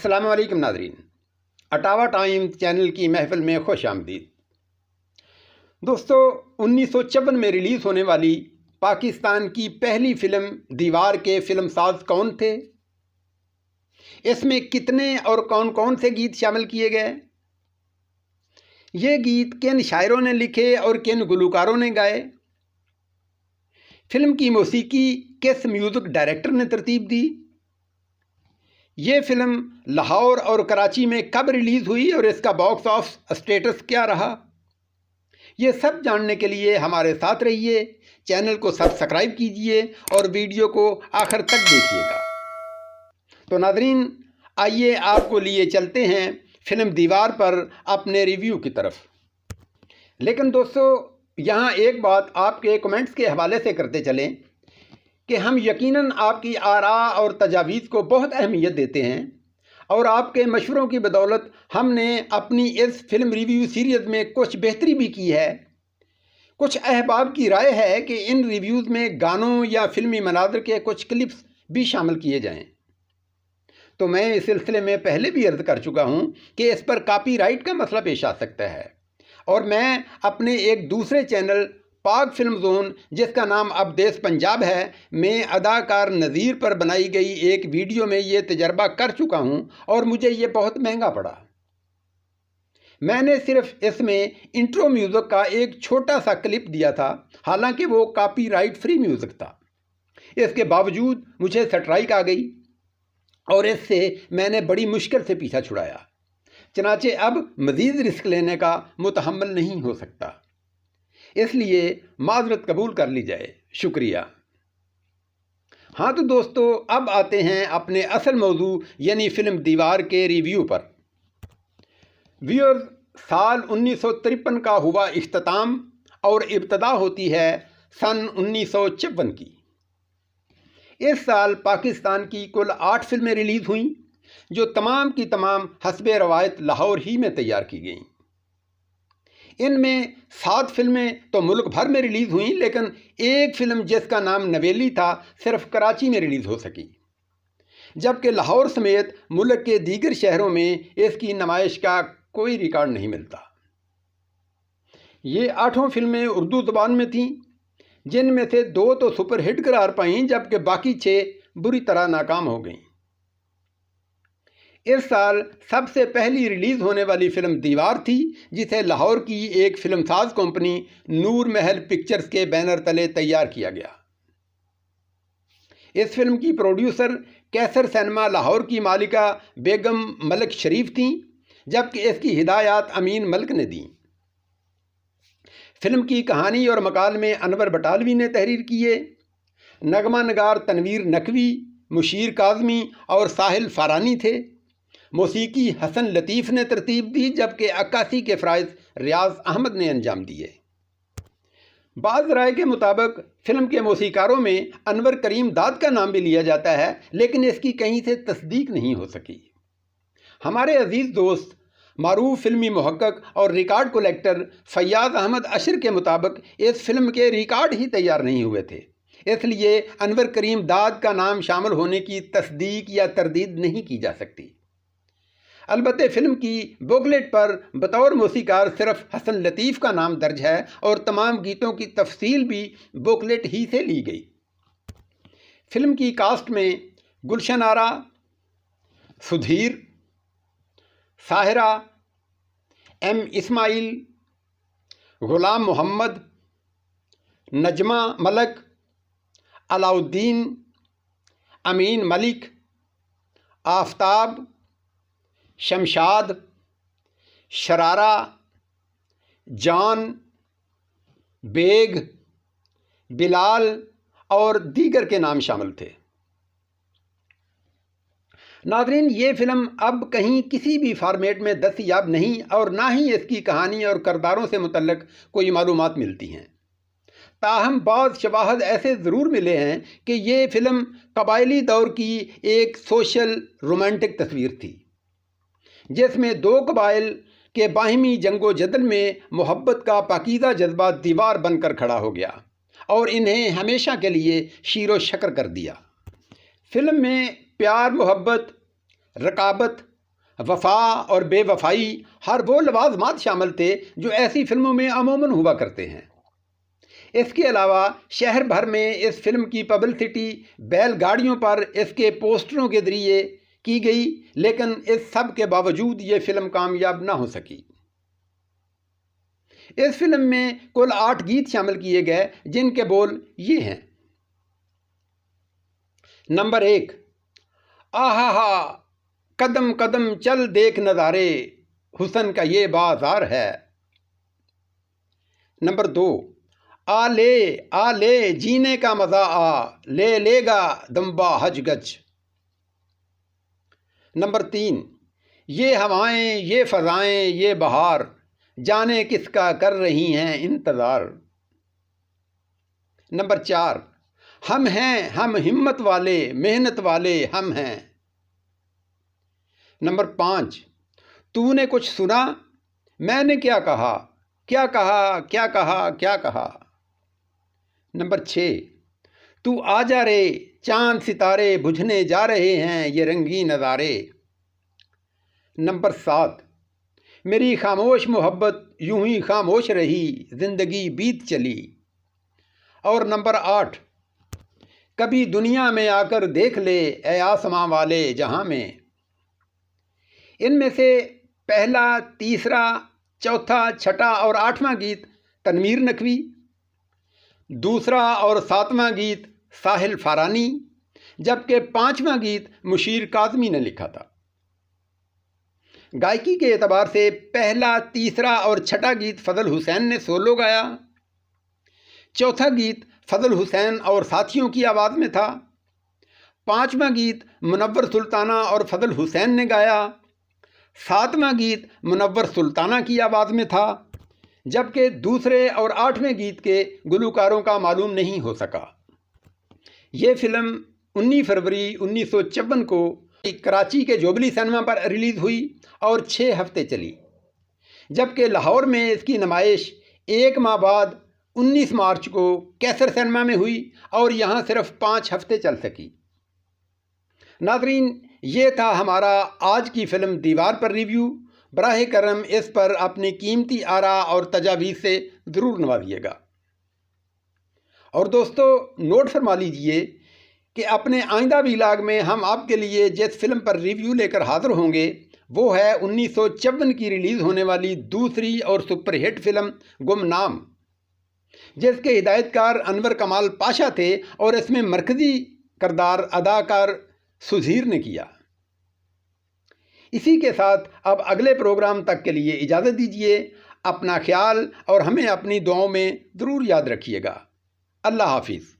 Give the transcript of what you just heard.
السلام علیکم ناظرین۔ اٹاوا ٹائم چینل کی محفل میں خوش آمدید۔ دوستو، انیس سو چون میں ریلیز ہونے والی پاکستان کی پہلی فلم دیوار کے فلم ساز کون تھے؟ اس میں کتنے اور کون کون سے گیت شامل کیے گئے؟ یہ گیت کن شاعروں نے لکھے اور کن گلوکاروں نے گائے؟ فلم کی موسیقی کس میوزک ڈائریکٹر نے ترتیب دی؟ یہ فلم لاہور اور کراچی میں کب ریلیز ہوئی اور اس کا باکس آف اسٹیٹس کیا رہا؟ یہ سب جاننے کے لیے ہمارے ساتھ رہیے، چینل کو سبسکرائب کیجیے اور ویڈیو کو آخر تک دیکھیے گا۔ تو ناظرین، آئیے آپ کو لیے چلتے ہیں فلم دیوار پر اپنے ریویو کی طرف۔ لیکن دوستو، یہاں ایک بات آپ کے کمنٹس کے حوالے سے کرتے چلیں۔ کہ ہم یقیناً آپ کی آرا اور تجاویز کو بہت اہمیت دیتے ہیں اور آپ کے مشوروں کی بدولت ہم نے اپنی اس فلم ریویو سیریز میں کچھ بہتری بھی کی ہے۔ کچھ احباب کی رائے ہے کہ ان ریویوز میں گانوں یا فلمی مناظر کے کچھ کلپس بھی شامل کیے جائیں۔ تو میں اس سلسلے میں پہلے بھی عرض کر چکا ہوں کہ اس پر کاپی رائٹ کا مسئلہ پیش آ سکتا ہے اور میں اپنے ایک دوسرے چینل پاک فلم زون، جس کا نام اب دیس پنجاب ہے، میں اداکار نذیر پر بنائی گئی ایک ویڈیو میں یہ تجربہ کر چکا ہوں اور مجھے یہ بہت مہنگا پڑا۔ میں نے صرف اس میں انٹرو میوزک کا ایک چھوٹا سا کلپ دیا تھا، حالانکہ وہ کاپی رائٹ فری میوزک تھا۔ اس کے باوجود مجھے سٹرائک آ گئی اور اس سے میں نے بڑی مشکل سے پیچھا چھڑایا۔ چنانچہ اب مزید رسک لینے کا متحمل نہیں ہو سکتا۔ اس لیے معذرت قبول کر لی جائے۔ شکریہ۔ ہاں تو دوستو، اب آتے ہیں اپنے اصل موضوع یعنی فلم دیوار کے ریویو پر۔ ویورز، سال انیس سو ترپن کا ہوا اختتام اور ابتدا ہوتی ہے سن انیس سو چون کی۔ اس سال پاکستان کی کل آٹھ فلمیں ریلیز ہوئیں، جو تمام کی تمام حسب روایت لاہور ہی میں تیار کی گئیں۔ ان میں سات فلمیں تو ملک بھر میں ریلیز ہوئیں، لیکن ایک فلم جس کا نام نویلی تھا، صرف کراچی میں ریلیز ہو سکی۔ جبکہ لاہور سمیت ملک کے دیگر شہروں میں اس کی نمائش کا کوئی ریکارڈ نہیں ملتا۔ یہ آٹھوں فلمیں اردو زبان میں تھیں، جن میں سے دو تو سپر ہٹ قرار پائیں، جبکہ باقی چھ بری طرح ناکام ہو گئیں۔ اس سال سب سے پہلی ریلیز ہونے والی فلم دیوار تھی، جسے لاہور کی ایک فلم ساز کمپنی نور محل پکچرز کے بینر تلے تیار کیا گیا۔ اس فلم کی پروڈیوسر کیسر سینما لاہور کی مالکہ بیگم ملک شریف تھیں، جبکہ اس کی ہدایات امین ملک نے دیں۔ فلم کی کہانی اور مکال میں انور بٹالوی نے تحریر کیے نغمہ نگار تنویر نقوی، مشیر کاظمی اور ساحل فارانی تھے۔ موسیقی حسن لطیف نے ترتیب دی جبکہ عکاسی کے فرائض ریاض احمد نے انجام دیے۔ بعض رائے کے مطابق، فلم کے موسیقاروں میں انور کریم داد کا نام بھی لیا جاتا ہے، لیکن اس کی کہیں سے تصدیق نہیں ہو سکی۔ ہمارے عزیز دوست، معروف فلمی محقق اور ریکارڈ کولیکٹر فیاض احمد اشر کے مطابق، اس فلم کے ریکارڈ ہی تیار نہیں ہوئے تھے۔ اس لیے انور کریم داد کا نام شامل ہونے کی تصدیق یا تردید نہیں کی جا سکتی۔ البتہ فلم کی بوکلیٹ پر بطور موسیقار صرف حسن لطیف کا نام درج ہے اور تمام گیتوں کی تفصیل بھی بوکلیٹ ہی سے لی گئی۔ فلم کی کاسٹ میں گلشن آرا سدھیر، ساہرہ، ایم اسماعیل، غلام محمد، نجمہ ملک علاؤدین امین ملک، آفتاب شمشاد، شرارہ، جان، بیگ، بلال اور دیگر کے نام شامل تھے۔ ناظرین، یہ فلم اب کہیں کسی بھی فارمیٹ میں دستیاب نہیں اور نہ ہی اس کی کہانی اور کرداروں سے متعلق کوئی معلومات ملتی ہیں۔ تاہم، بعض شواہد ایسے ضرور ملے ہیں کہ یہ فلم قبائلی دور کی ایک سوشل رومانٹک تصویر تھی۔ جس میں دو قبائل کے باہمی جنگ و جدل میں محبت کا پاکیزہ جذبہ دیوار بن کر کھڑا ہو گیا اور انہیں ہمیشہ کے لیے شیر و شکر کر دیا۔ فلم میں پیار، محبت، رقابت، وفا اور بے وفائی ہر وہ لوازمات شامل تھے جو ایسی فلموں میں عموماً ہوا کرتے ہیں۔ اس کے علاوہ شہر بھر میں اس فلم کی پبلسٹی بیل گاڑیوں پر اس کے پوسٹروں کے ذریعے کی گئی، لیکن اس سب کے باوجود یہ فلم کامیاب نہ ہو سکی۔ اس فلم میں کل آٹھ گیت شامل کیے گئے، جن کے بول یہ ہیں۔ نمبر ایک، آہا ہا، قدم قدم چل دیکھ نظارے، حسن کا یہ بازار ہے۔ نمبر دو آ لے آ لے جینے کا مزہ آ، لے لے گا دمبا حج گج۔ نمبر تین، یہ ہوائیں، یہ فضائیں، یہ بہار، جانے کس کا کر رہی ہیں انتظار۔ نمبر چار، ہم ہیں، ہم ہمت والے، محنت والے ہم ہیں۔ نمبر پانچ، تو نے کچھ سنا؟ میں نے کیا کہا؟ کیا کہا؟ کیا کہا؟ کیا کہا؟ نمبر چھ تو آ جا رے چاند ستارے بجھنے جا رہے ہیں یہ رنگی نظارے۔ نمبر سات، میری خاموش محبت یوں ہی خاموش رہی، زندگی بیت چلی۔ اور نمبر آٹھ، کبھی دنیا میں آ کر دیکھ لے اے آسماں والے جہاں میں۔ ان میں سے پہلا، تیسرا، چوتھا، چھٹا اور آٹھواں گیت تنویر نقوی دوسرا اور ساتواں گیت ساحل فارانی، جبکہ پانچواں گیت مشیر کاظمی نے لکھا تھا۔ گائکی کے اعتبار سے پہلا، تیسرا اور چھٹا گیت فضل حسین نے سولو گایا۔ چوتھا گیت فضل حسین اور ساتھیوں کی آواز میں تھا۔ پانچواں گیت منور سلطانہ اور فضل حسین نے گایا۔ ساتواں گیت منور سلطانہ کی آواز میں تھا، جبکہ دوسرے اور آٹھویں گیت کے گلوکاروں کا معلوم نہیں ہو سکا۔ یہ فلم انیس فروری انیس سو چون کو کراچی کے جوبلی سنیما پر ریلیز ہوئی اور چھ ہفتے چلی۔ جبکہ لاہور میں اس کی نمائش ایک ماہ بعد انیس مارچ کو کیسر سنیما میں ہوئی اور یہاں صرف پانچ ہفتے چل سکی۔ ناظرین، یہ تھا ہمارا آج کی فلم دیوار پر ریویو۔ براہ کرم اس پر اپنی قیمتی آرا اور تجاویز سے ضرور نوازیے گا۔ اور دوستو، نوٹ فرما لیجیے کہ اپنے آئندہ ویلاگ میں ہم آپ کے لیے جس فلم پر ریویو لے کر حاضر ہوں گے، وہ ہے انیس سو چون کی ریلیز ہونے والی دوسری اور سپر ہٹ فلم گم نام جس کے ہدایت کار انور کمال پاشا تھے اور اس میں مرکزی کردار اداکار سزیر نے کیا۔ اسی کے ساتھ اب اگلے پروگرام تک کے لیے اجازت دیجیے اپنا خیال اور ہمیں اپنی دعاؤں میں ضرور یاد رکھیے گا۔ اللہ حافظ۔